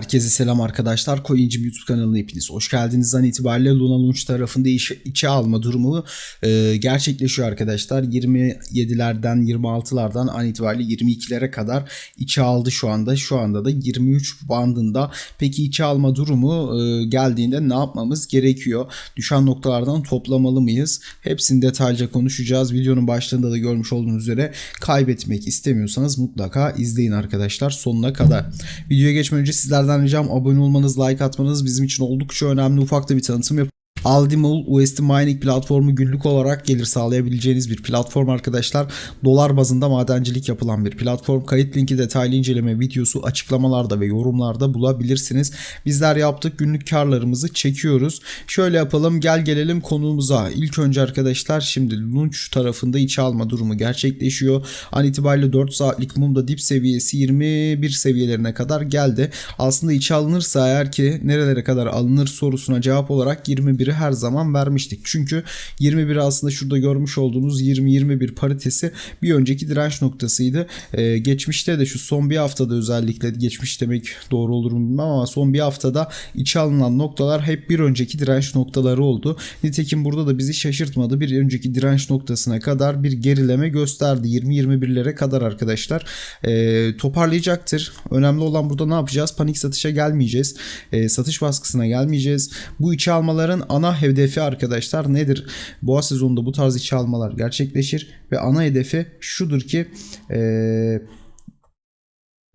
Herkese selam arkadaşlar. Coinci YouTube kanalına hepiniz hoş geldiniz. An itibariyle Luna Launch tarafında iş, içe alma durumu e, gerçekleşiyor arkadaşlar. 27'lerden 26'lardan an itibariyle 22'lere kadar içe aldı şu anda. Şu anda da 23 bandında. Peki içe alma durumu e, geldiğinde ne yapmamız gerekiyor? Düşen noktalardan toplamalı mıyız? Hepsini detaylıca konuşacağız. Videonun başlığında da görmüş olduğunuz üzere kaybetmek istemiyorsanız mutlaka izleyin arkadaşlar sonuna kadar. Videoya geçmeden önce sizlerden ricam abone olmanız, like atmanız bizim için oldukça önemli. Ufak da bir tanıtım yap. Aldimul USD Mining platformu günlük olarak gelir sağlayabileceğiniz bir platform arkadaşlar. Dolar bazında madencilik yapılan bir platform. Kayıt linki detaylı inceleme videosu açıklamalarda ve yorumlarda bulabilirsiniz. Bizler yaptık günlük karlarımızı çekiyoruz. Şöyle yapalım gel gelelim konuğumuza. İlk önce arkadaşlar şimdi Launch tarafında içe alma durumu gerçekleşiyor. An itibariyle 4 saatlik mumda dip seviyesi 21 seviyelerine kadar geldi. Aslında içe alınırsa eğer ki nerelere kadar alınır sorusuna cevap olarak 21'i her zaman vermiştik. Çünkü 21 aslında şurada görmüş olduğunuz 20-21 paritesi bir önceki direnç noktasıydı. Ee, geçmişte de şu son bir haftada özellikle geçmiş demek doğru olur mu bilmem ama son bir haftada içe alınan noktalar hep bir önceki direnç noktaları oldu. Nitekim burada da bizi şaşırtmadı. Bir önceki direnç noktasına kadar bir gerileme gösterdi. 20-21'lere kadar arkadaşlar. Ee, toparlayacaktır. Önemli olan burada ne yapacağız? Panik satışa gelmeyeceğiz. Ee, satış baskısına gelmeyeceğiz. Bu içe almaların ana hedefi arkadaşlar nedir? Boğa sezonunda bu tarz içe almalar gerçekleşir ve ana hedefi şudur ki ee,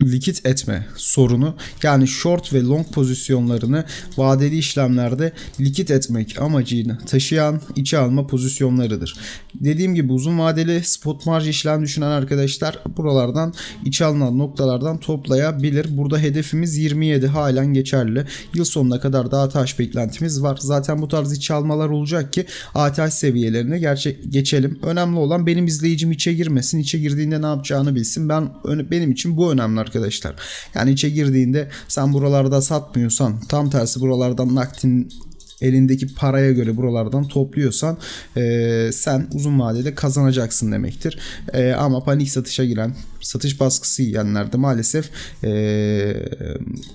likit etme sorunu yani short ve long pozisyonlarını vadeli işlemlerde likit etmek amacını taşıyan içe alma pozisyonlarıdır. Dediğim gibi uzun vadeli spot marj işlem düşünen arkadaşlar buralardan içe alınan noktalardan toplayabilir. Burada hedefimiz 27 halen geçerli. Yıl sonuna kadar daha taş beklentimiz var. Zaten bu tarz içe almalar olacak ki ATH seviyelerine gerçek geçelim. Önemli olan benim izleyicim içe girmesin. İçe girdiğinde ne yapacağını bilsin. Ben benim için bu önemli arkadaşlar. Yani içe girdiğinde sen buralarda satmıyorsan tam tersi buralardan nakdin elindeki paraya göre buralardan topluyorsan e, sen uzun vadede kazanacaksın demektir. E, ama panik satışa giren, satış baskısı yiyenler de maalesef e,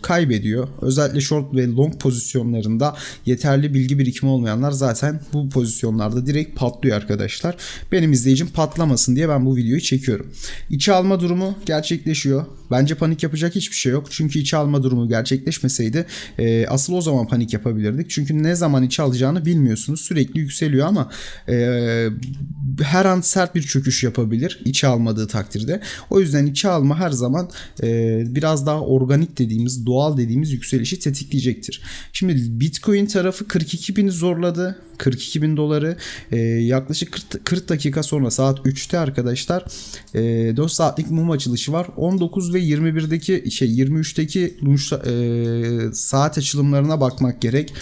kaybediyor. Özellikle short ve long pozisyonlarında yeterli bilgi birikimi olmayanlar zaten bu pozisyonlarda direkt patlıyor arkadaşlar. Benim izleyicim patlamasın diye ben bu videoyu çekiyorum. İçe alma durumu gerçekleşiyor. Bence panik yapacak hiçbir şey yok. Çünkü içe alma durumu gerçekleşmeseydi e, asıl o zaman panik yapabilirdik. Çünkü ne zaman içe alacağını bilmiyorsunuz. Sürekli yükseliyor ama e, her an sert bir çöküş yapabilir içe almadığı takdirde. O yüzden içe alma her zaman e, biraz daha organik dediğimiz, doğal dediğimiz yükselişi tetikleyecektir. Şimdi Bitcoin tarafı 42 bini zorladı. 42 bin doları e, yaklaşık 40, 40 dakika sonra saat 3'te arkadaşlar e, 4 saatlik mum açılışı var. 19 ve 21'deki şey 23'teki lunch, e, saat açılımlarına bakmak gerek.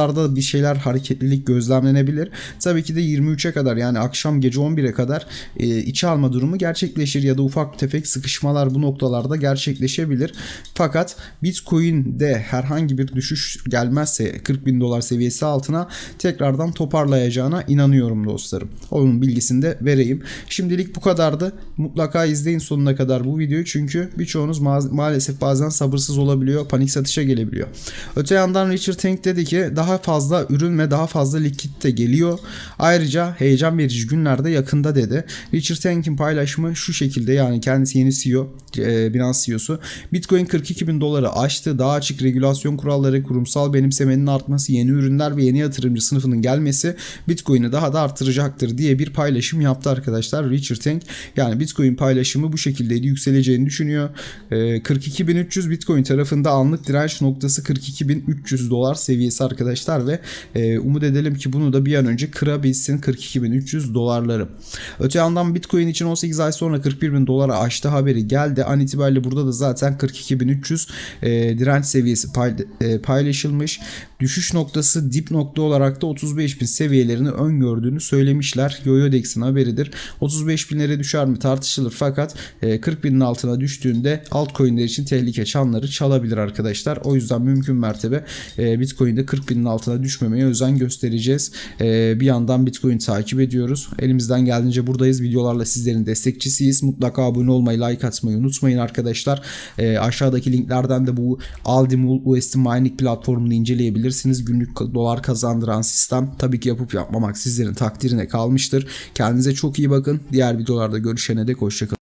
Oralarda bir şeyler hareketlilik gözlemlenebilir. Tabii ki de 23'e kadar yani akşam gece 11'e kadar e, içe alma durumu gerçekleşir ya da ufak tefek sıkışmalar bu noktalarda gerçekleşebilir. Fakat Bitcoin'de herhangi bir düşüş gelmezse 40 bin dolar seviyesi altına tekrardan toparlayacağına inanıyorum dostlarım. Onun bilgisini de vereyim. Şimdilik bu kadardı. Mutlaka izleyin sonuna kadar bu videoyu çünkü birçoğunuz ma- maalesef bazen sabırsız olabiliyor. Panik satışa gelebiliyor. Öte yandan Richard Tank dedi ki daha fazla ürün ve daha fazla likit de geliyor. Ayrıca heyecan verici günlerde yakında dedi. Richard Tank'in paylaşımı şu şekilde yani kendisi yeni CEO, e, Binance CEO'su. Bitcoin 42 bin doları aştı. Daha açık regülasyon kuralları, kurumsal benimsemenin artması, yeni ürünler ve yeni yatırımcı sınıfının gelmesi Bitcoin'i daha da artıracaktır diye bir paylaşım yaptı arkadaşlar Richard Tank. Yani Bitcoin paylaşımı bu şekildeydi. Yükseleceğini düşünüyor. E, 42.300 Bitcoin tarafında anlık direnç noktası 42.300 dolar seviyesi arkadaşlar ve e, umut edelim ki bunu da bir an önce kırabilsin 42.300 dolarları. Öte yandan Bitcoin için 18 ay sonra 41.000 dolara aştı haberi geldi. An itibariyle burada da zaten 42.300 e, direnç seviyesi pay, e, paylaşılmış. Düşüş noktası dip nokta olarak da 35.000 seviyelerini öngördüğünü söylemişler. Yoyodex'in haberidir. 35.000'lere düşer mi tartışılır fakat e, 40.000'in altına düştüğünde altcoin'ler için tehlike çanları çalabilir arkadaşlar. O yüzden mümkün mertebe e, Bitcoin'de 40.000'in altına düşmemeye özen göstereceğiz. E, bir yandan Bitcoin takip ediyoruz. Elimizden geldiğince buradayız. Videolarla sizlerin destekçisiyiz. Mutlaka abone olmayı, like atmayı unutmayın arkadaşlar. E, aşağıdaki linklerden de bu Aldimul USD Mining platformunu inceleyebilirsiniz. Günlük dolar kazandıran sistem. Tabii ki yapıp yapmamak sizlerin takdirine kalmıştır. Kendinize çok iyi bakın. Diğer videolarda görüşene dek hoşçakalın.